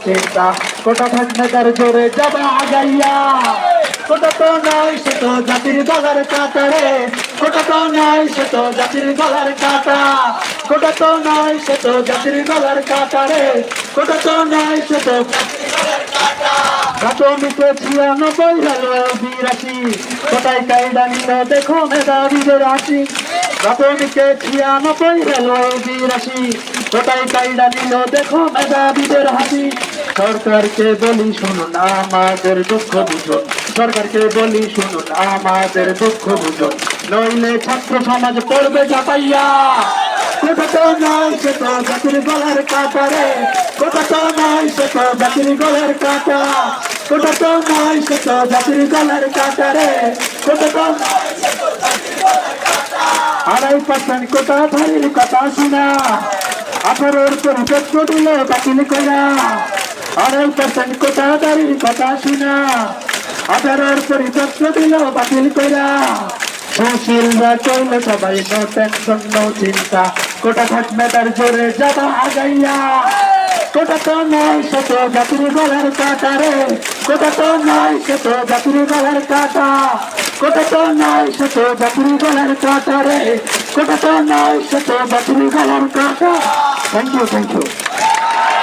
চিন্তা কোটা। থাকবে তার জোরে ছিয়ানব্বই হলো বিরাশি। কোটায় কায়দা নিল দেখো মেধাবীদের আসি প্রাথমিকে ছিয়ানব্বই হলো বিরাশি। কোটায় কায়দা নিল, দেখো মেধাবীদের হাসি। সরকারকে বলি শুনুন, আমাদের দুঃখ বুঝুন। সরকারকে বলি শুনুন, আমাদের দুঃখ বুঝুন। নইলে ছাত্র সমাজ পড়বে চাপাইয়া কোথা তো নয় সে তো জাতির গলার কাটা রে কোথা তো নয় সে তো জাতির গলার কাটা। কোথা তো নয় সে তো জাতির গলার কাটা রে কোথা তো আড়াই পার্সেন্ট কোথা ধারির কথা শোনা। আঠারোর পরিপক্ষ দিল বাতিল করা। আড়াই পার্সেন্ট কোথা ধারির কথা শোনা। আঠারোর পরিপক্ষ দিল বাতিল করা। সুশীলরা চললে সবাই নো টেনশন নো চিন্তা। কোটা থাকবে তার জোরে যাবা আগাইয়া। কোটা তো নয়, সে তো জাতির গলার কাটা রে। কোটা তো নয়, সে তো জাতির গলার কাটা। কোটা তো নয় সে তো জাতির গলার কাটা রে। কোটা তো নয় সে তো জাতির গলার কাটা থ্যাংক ইউ থ্যাংক ইউ